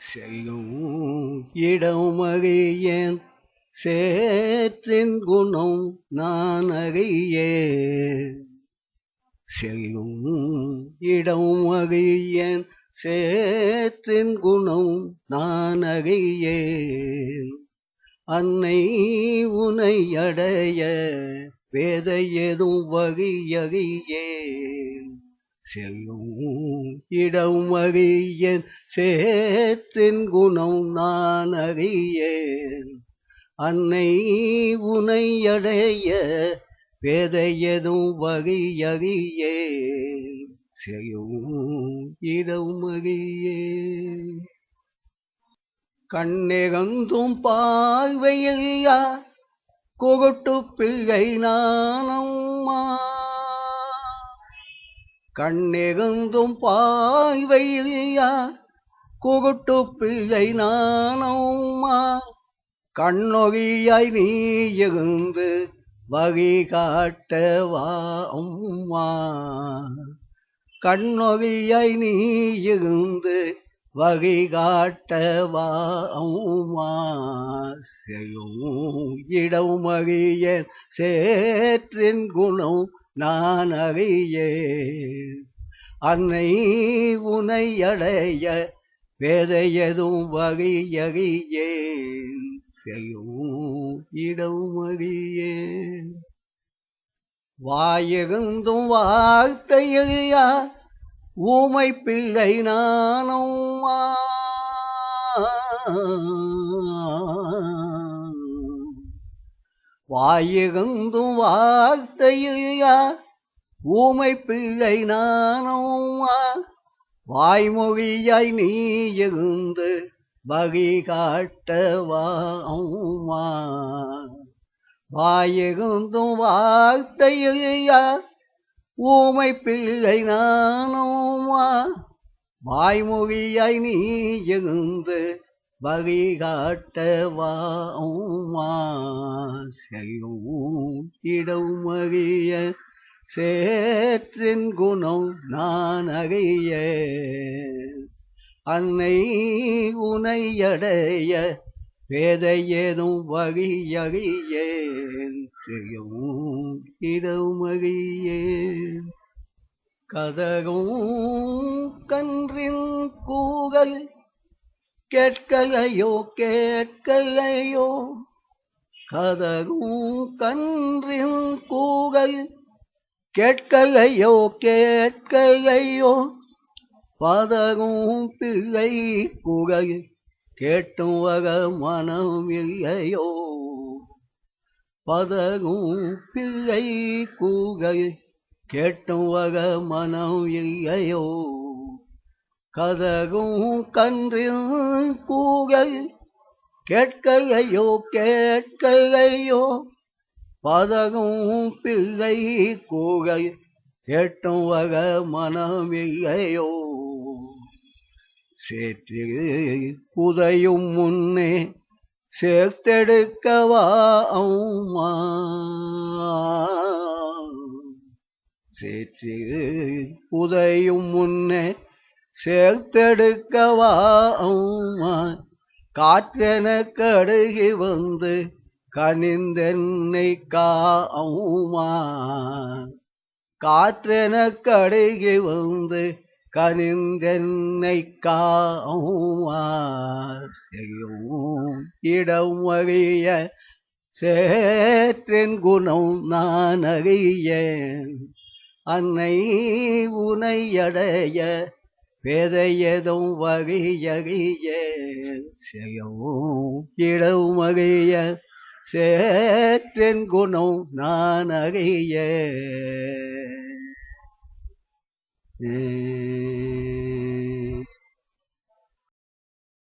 செய்யும் இடம் சேற்றின் குணம் நான் அறியேன் செய்யும் இடம் அறியேன் சேற்றின் குணம் நான் அறியேன் அன்னை உனை அடைய வேத எதும் வகையறியேன் செல்லும் இடம் அறியேன். சேத்தின் குணம் நான் அறியேன். அன்னை உனை அடைய வேத எதும் வகையறியேன் செய்யும் இடம் அறியேன். கண்ணிறந்தும் பார்வையா கொகட்டு பிள்ளை நானம்மா கண்ணெகுந்தும் பாய்வையா குகுட்டு பிழை நானோமா கண்ணொகியாய் நீ எகுந்து வகி காட்டவா அம்மா. கண்ணொகியாய் நீ எகுந்து வகி காட்டவா அம்மா. செய்யும் இடம் மகிய சேற்றின் குணம் நான் அறியே. அன்னை உனை அடைய வேத எதும் வகையறியேன். செய்யும் இடம் அறியேன். வாயிருந்தும் வார்த்தையா ஊமை பிள்ளை நானும் வாயிருந்து வார்த்தையா ஊமை பிள்ளை நானும்மா. வாய்மொழியாய் நீ இருந்து வகை காட்டவாமா வாயிருந்து வார்த்தையா ஊமை பிள்ளை நானும்மா. வாய்மொழியாய் நீ இருந்து வகை காட்டவா அம்மா சேற்றின் குணம் நான் அறிய அன்னை உனையடைய வேதையேதும் வேத ஏதும் வகையறியேன் கதகும் கன்றின் கூகல் கேட்கலையோ கேட்கலையோ. கதரும் கன்றின் கூகல் கேட்கலையோ கேட்கலையோ. பதரும் பிள்ளை குகல் கேட்டும் வர மனம் இல்லையோ பதரும் பிள்ளை கூகல் கேட்டும் வர மனம் இல்லையோ கதகும் கன்றில் கூகை கேட்கையோ கேட்கையோ பதகும் பிள்ளை கூகை கேட்டும் வக மனமில்லையோ. இல்லையோ புதையும் முன்னே சேர்த்தெடுக்கவா அம்மா? சேற்று புதையும் முன்னே சேர்த்தெடுக்கவா அம்மா? காற்றென கடுகி வந்து கனிந்தென்னை காமா காற்றென கடுகி வந்து கனிந்தென்னை காமா இடம் அறிய சேற்றின் குணம் நான் அறிய அன்னை உனையடைய பேதையதும் வேதையதும் வகையறிய செய்யவும் இடம் அறிய சேற்றின் குணம் நான் அறிய